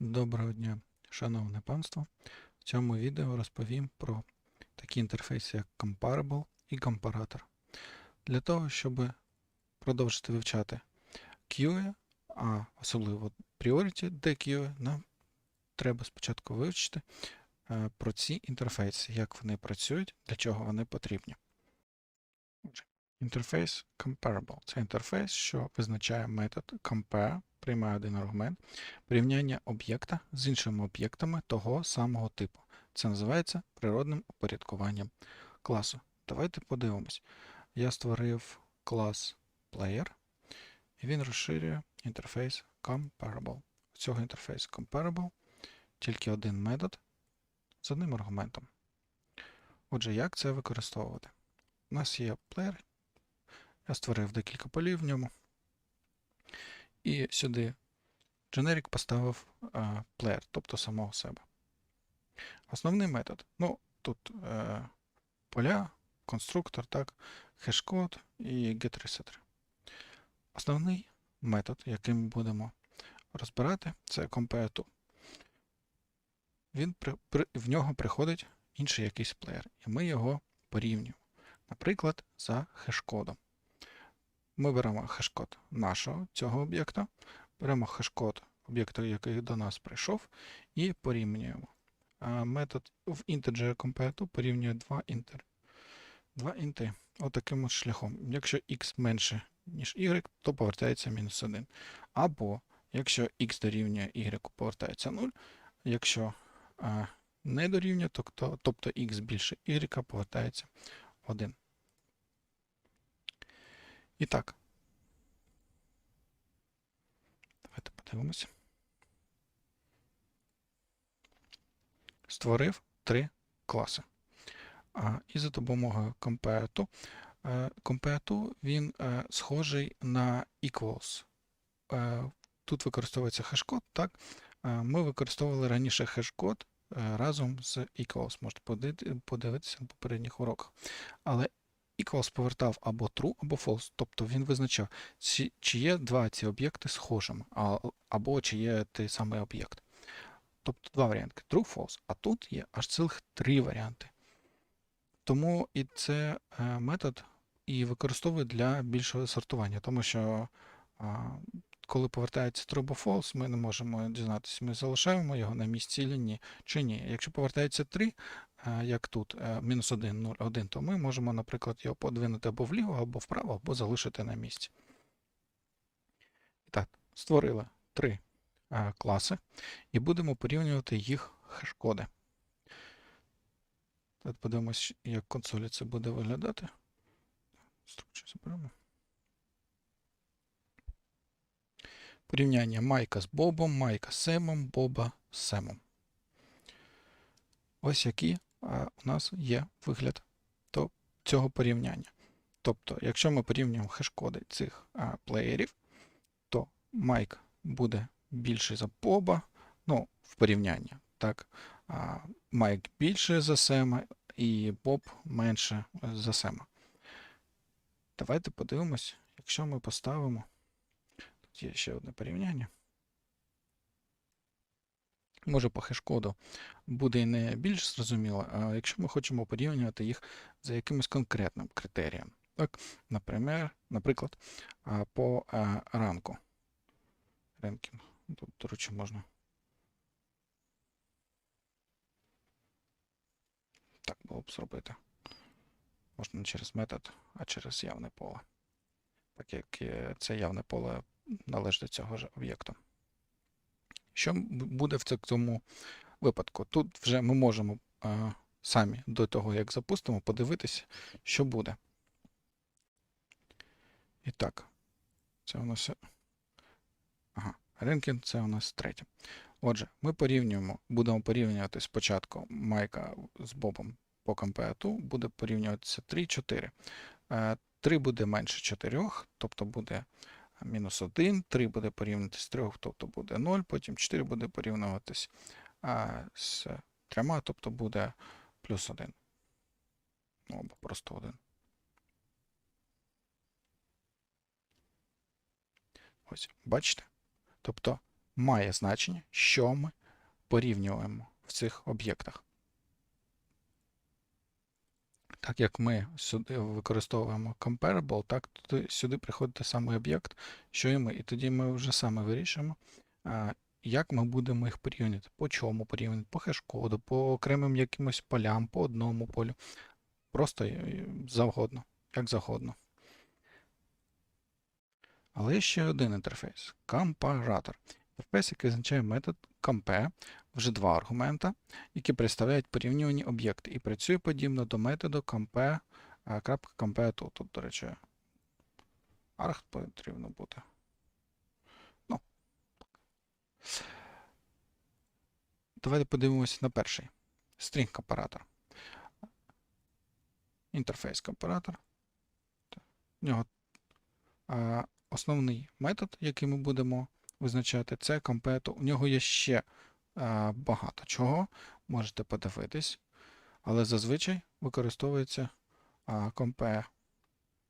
Доброго дня, шановне панство. В цьому відео розповім про такі інтерфейси, як Comparable і Comparator. Для того, щоб продовжити вивчати QA, а особливо Priority DQA, нам треба спочатку вивчити е, про ці інтерфейси, як вони працюють, для чого вони потрібні. Інтерфейс Comparable це інтерфейс, що визначає метод compare, приймає один аргумент, порівняння об'єкта з іншими об'єктами того самого типу. Це називається природним упорядкуванням класу. Давайте подивимось. Я створив клас Player, і він розширює інтерфейс Comparable. У цього інтерфейсу Comparable тільки один метод з одним аргументом. Отже, як це використовувати? У нас є player, я створив декілька полів в ньому. І сюди generic поставив е, player, тобто самого себе. Основний метод. Ну, тут е, поля, конструктор, так, хеш-код і getResetter. Основний метод, який ми будемо розбирати, це compare_to. Він при, при, в нього приходить інший якийсь плеєр, і ми його порівнюємо. Наприклад, за хеш-кодом. Ми беремо хеш-код нашого цього об'єкта, беремо хеш-код об'єкту, який до нас прийшов, і порівнюємо. Метод в integer compare порівнює два інтер. Два інти отаким от шляхом. Якщо x менше, ніж y, то повертається мінус 1. Або якщо x дорівнює y, повертається 0. Якщо а, не дорівнює, то, тобто x більше y, повертається 1. І так. Давайте подивимося. Створив три класи. І за допомогою compare_to. е, compare_to він е, схожий на equals. Е, Тут використовується хеш-код, так? Ми використовували раніше хеш-код разом з equals. Можете подивитися на попередніх уроках. Але equals повертав або true, або false. Тобто він визначав, чи, є два ці об'єкти схожими, або чи є той самий об'єкт. Тобто два варіанти true, false. А тут є аж цілих три варіанти. Тому і це е, метод і використовує для більшого сортування, тому що коли повертається True False, ми не можемо дізнатися, ми залишаємо його на місці лінії чи ні. Якщо повертається 3, е, як тут, е, мінус 1, 0, 1, то ми можемо, наприклад, його подвинути або вліво, або вправо, або залишити на місці. І так, створили три е, класи і будемо порівнювати їх хеш-коди. Тут подивимось, як консолі це буде виглядати. Строчку заберемо. Порівняння Майка з Бобом, Майка з Семом, Боба з Семом. Ось який у нас є вигляд то, цього порівняння. Тобто, якщо ми порівнюємо хеш-коди цих плеєрів, то Майк буде більший за Боба, ну, в порівнянні. Так, а, Майк більше за Сема і Боб менше за Сема. Давайте подивимось, якщо ми поставимо. Є ще одне порівняння. Може, по хеш-коду буде не більш зрозуміло, а якщо ми хочемо порівнювати їх за якимось конкретним критерієм. Так, наприклад, по ранку. Ренкінг. Тут, до речі, можна. Так було б зробити. Можна не через метод, а через явне поле. Так як е, це явне поле належить до цього ж об'єкту. Що буде в цьому випадку? Тут вже ми можемо а, самі до того, як запустимо, подивитися, що буде. І так, це у нас. Ага, Ренкін це у нас третє. Отже, ми порівнюємо, будемо порівнювати спочатку Майка з Бобом по компеату, буде порівнюватися 3, 4. 3 буде менше 4, тобто буде мінус 1, 3 буде порівнюватися з 3, тобто буде 0, потім 4 буде порівнюватись з 3, тобто буде плюс 1. Ну, або просто 1. Ось, бачите? Тобто має значення, що ми порівнюємо в цих об'єктах. Так як ми сюди використовуємо comparable, так туди, сюди приходить той самий об'єкт, що і ми. І тоді ми вже саме вирішимо, як ми будемо їх порівнювати, по чому порівнювати, по хеш-коду, по окремим якимось полям, по одному полю. Просто е, завгодно, як завгодно. Але є ще один інтерфейс компаратор. Інтерфейс, який означає метод compare, вже два аргумента, які представляють порівнювані об'єкти і працює подібно до методу compare, compare тут. До речі, арх потрібно бути. Ну. Давайте подивимося на перший. String компаратор. Інтерфейс компаратор. В нього основний метод, який ми будемо визначати, це компету. У нього є ще а, багато чого, можете подивитись, але зазвичай використовується а, compare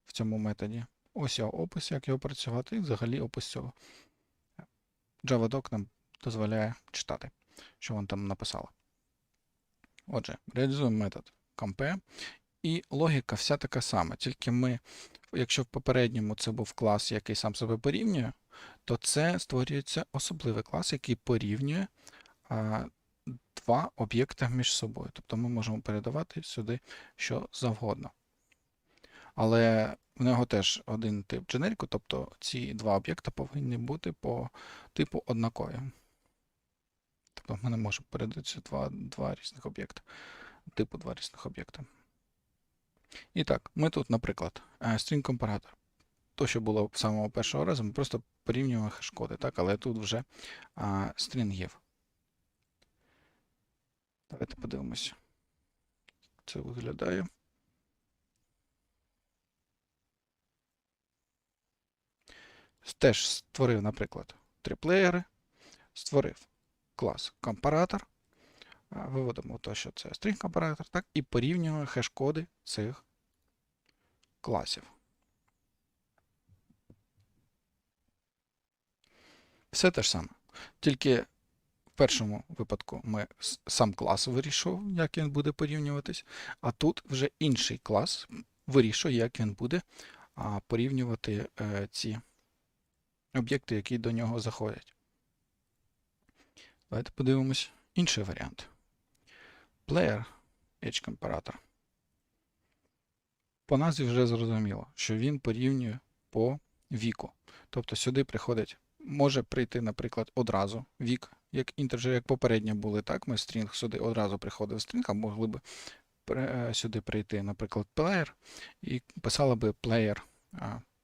в цьому методі. Ось його опис, як його працювати, і взагалі опис цього. JavaDoc нам дозволяє читати, що він там написали. Отже, реалізуємо метод compare, і логіка вся така сама, тільки ми, якщо в попередньому це був клас, який сам себе порівнює, то це створюється особливий клас, який порівнює два об'єкти між собою. Тобто ми можемо передавати сюди що завгодно. Але в нього теж один тип дженеріку, тобто ці два об'єкти повинні бути по типу однакові. Тобто ми не можемо передати два, два різних об'єкти, типу два різних об'єкта. І так, ми тут, наприклад, е, string компаратор. То, що було самого першого разу, ми просто порівнюємо хешкоди, так, але тут вже а, стрінгів. Давайте подивимося. Це виглядає. Теж створив, наприклад, три плеєри, створив клас компаратор. Виводимо то, що це string компаратор, так, і порівнюємо хеш-коди цих класів. Все те ж саме. Тільки в першому випадку ми сам клас вирішував, як він буде порівнюватись, а тут вже інший клас вирішує, як він буде порівнювати е, ці об'єкти, які до нього заходять. Давайте подивимось інший варіант. Player Edge компаратор. По назві вже зрозуміло, що він порівнює по віку. Тобто сюди приходить, може прийти, наприклад, одразу вік, як інтеджер, як попередньо були, так, ми стрінг сюди одразу приходив стрінг, а могли б е, сюди прийти, наприклад, player, і писала би player,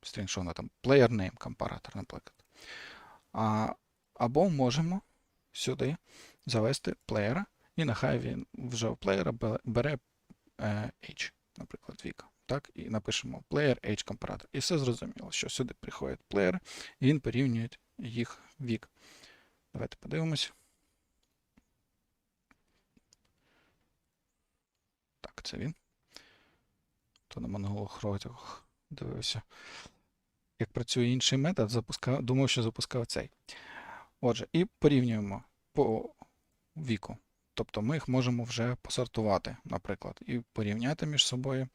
стрінг, що вона там, player name компаратор, наприклад. А, або можемо сюди завести плеєра, і нехай він вже в плеєра бере е, H, наприклад, вік. Так, і напишемо player H компаратор. І все зрозуміло, що сюди приходить плеєр, і він порівнює їх вік. Давайте подивимось. Так, це він. То на минулих роках дивився. Як працює інший метод, запускав, думав, що запускав цей. Отже, і порівнюємо по віку. Тобто ми їх можемо вже посортувати, наприклад, і порівняти між собою.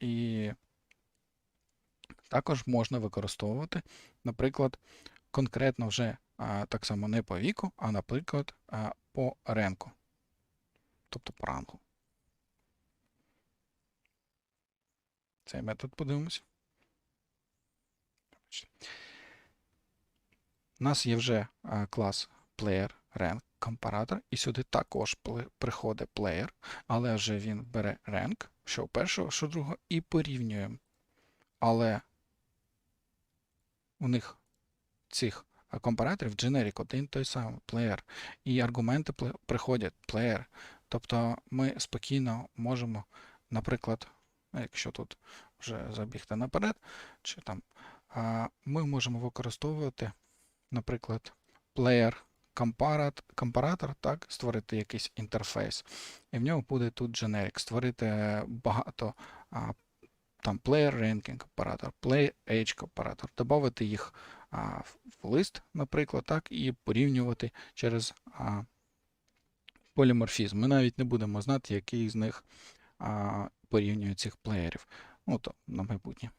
І також можна використовувати, наприклад, конкретно вже а, так само не по віку, а, наприклад, а, по ренку. Тобто по рангу. Цей метод подивимось. У нас є вже а, клас player rank компаратор, і сюди також приходить player, але вже він бере rank, що першого, що другого, і порівнюємо. Але у них цих а, компараторів generic один той самий player, і аргументи приходять player. Тобто ми спокійно можемо, наприклад, ну, якщо тут вже забігти наперед, чи там, ми можемо використовувати, наприклад, player компаратор, так, створити якийсь інтерфейс. І в нього буде тут generic, створити багато там player ranking компаратор, play age компаратор, додати їх лист, наприклад, так, і порівнювати через поліморфізм. Ми навіть не будемо знати, який з них порівнює цих плеєрів. Ну, то на майбутнє.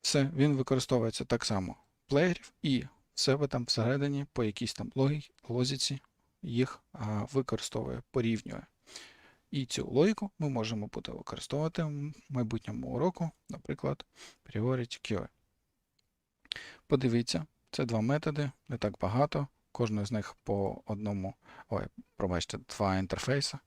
Все, він використовується так само плеєрів, і в себе там всередині по якійсь там лозіці їх використовує, порівнює. І цю логіку ми можемо буде використовувати в майбутньому уроку, наприклад, Priority QA. Подивіться, це два методи, не так багато. Кожен з них по одному, ой, пробачте, два інтерфейси.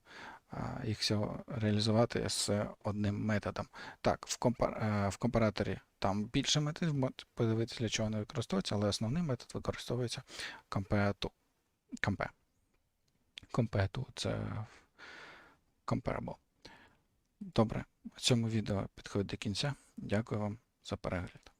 Їх реалізувати з одним методом. Так, в, компар... е, в компараторі там більше методів, подивитися, для чого вони використовуються, але основний метод використовується compare to. Compare. Compare це comparable. Добре, цьому відео підходить до кінця. Дякую вам за перегляд.